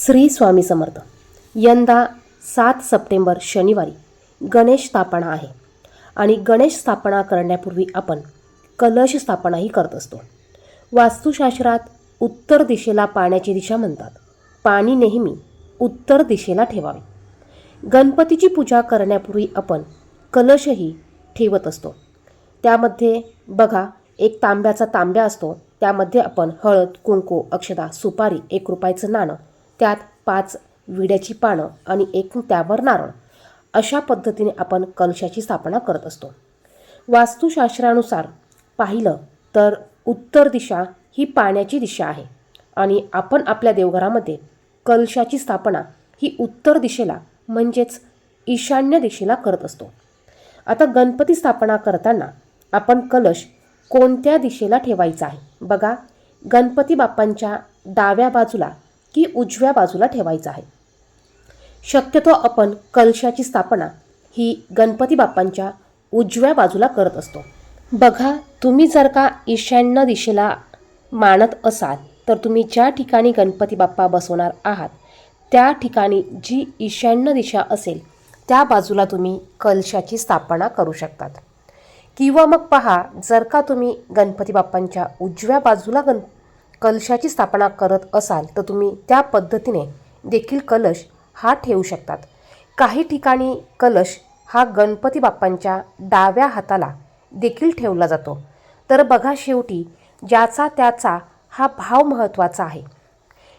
श्री स्वामी समर्थ. यंदा सात सप्टेंबर शनिवारी गणेश स्थापना आहे. आणि गणेश स्थापना करण्यापूर्वी आपण कलश स्थापनाही करत असतो. वास्तुशास्त्रात उत्तर दिशेला पाण्याची दिशा म्हणतात. पाणी नेहमी उत्तर दिशेला ठेवावे. गणपतीची पूजा करण्यापूर्वी आपण कलशही ठेवत असतो. त्यामध्ये बघा एक तांब्याचा तांब्या असतो. त्यामध्ये आपण हळद कुंकू अक्षदा सुपारी एक रुपयाचं नाणं त्यात पाच विड्याची पानं आणि एक त्यावर नारळ. अशा पद्धतीने आपण कलशाची स्थापना करत असतो. वास्तुशास्त्रानुसार पाहिलं तर उत्तर दिशा ही पाण्याची दिशा आहे आणि आपण आपल्या देवघरामध्ये कलशाची स्थापना ही उत्तर दिशेला म्हणजेच ईशान्य दिशेला करत असतो. आता गणपती स्थापना करताना आपण कलश कोणत्या दिशेला ठेवायचा आहे? बघा गणपती बाप्पांच्या डाव्या बाजूला की उजव्या बाजूला ठेवायचा आहे. शक्यतो आपण कलशाची स्थापना ही गणपती बाप्पांच्या उजव्या बाजूला करत असतो. बघा तुम्ही जर का ईशान्य दिशेला मानत असाल तर तुम्ही ज्या ठिकाणी गणपती बाप्पा बसवणार आहात त्या ठिकाणी जी ईशान्य दिशा असेल त्या बाजूला तुम्ही कलशाची स्थापना करू शकतात. किंवा मग पहा जर का तुम्ही गणपती बाप्पांच्या उजव्या बाजूला गण कलशाची स्थापना करत असाल तर तुम्ही त्या पद्धतीने देखील कलश हा ठेवू शकतात. काही ठिकाणी कलश हा गणपती बाप्पांच्या डाव्या हाताला देखील ठेवला जातो. तर बघा शेवटी ज्याचा त्याचा हा भाव महत्त्वाचा आहे.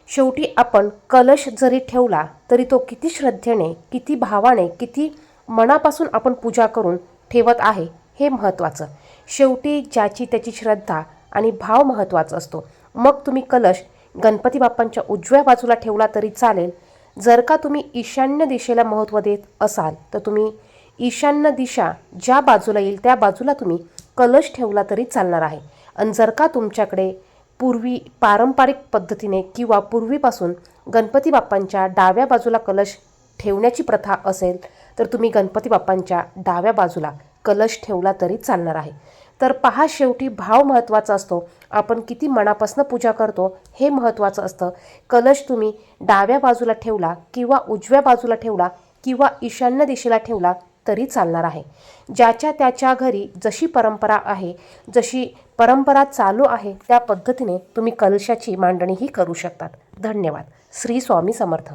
शेवटी आपण कलश जरी ठेवला तरी तो किती श्रद्धेने किती भावाने किती मनापासून आपण पूजा करून ठेवत आहे हे महत्त्वाचं. शेवटी ज्याची त्याची श्रद्धा आणि भाव महत्त्वाचा असतो. मग तुम्ही कलश गणपती बाप्पांच्या उजव्या बाजूला ठेवला तरी चालेल. जर का तुम्ही ईशान्य दिशेला महत्त्व देत असाल तर तुम्ही ईशान्य दिशा ज्या बाजूला येईल त्या बाजूला तुम्ही कलश ठेवला तरी चालणार आहे. आणि जर का तुमच्याकडे पूर्वी पारंपरिक पद्धतीने किंवा पूर्वीपासून गणपती बाप्पांच्या डाव्या बाजूला कलश ठेवण्याची प्रथा असेल तर तुम्ही गणपती बाप्पांच्या डाव्या बाजूला कलश ठेवला तरी चालणार आहे. तर पहा शेवटी भाव महत्त्वाचा असतो. आपण किती मनापासून पूजा करतो हे महत्त्वाचं असतं. कलश तुम्ही डाव्या बाजूला ठेवला किंवा उजव्या बाजूला ठेवला किंवा ईशान्य दिशेला ठेवला तरी चालणार आहे. ज्याच्या त्याच्या घरी जशी परंपरा आहे जशी परंपरा चालू आहे त्या पद्धतीने तुम्ही कलशाची मांडणीही करू शकतात. धन्यवाद. श्री स्वामी समर्थ.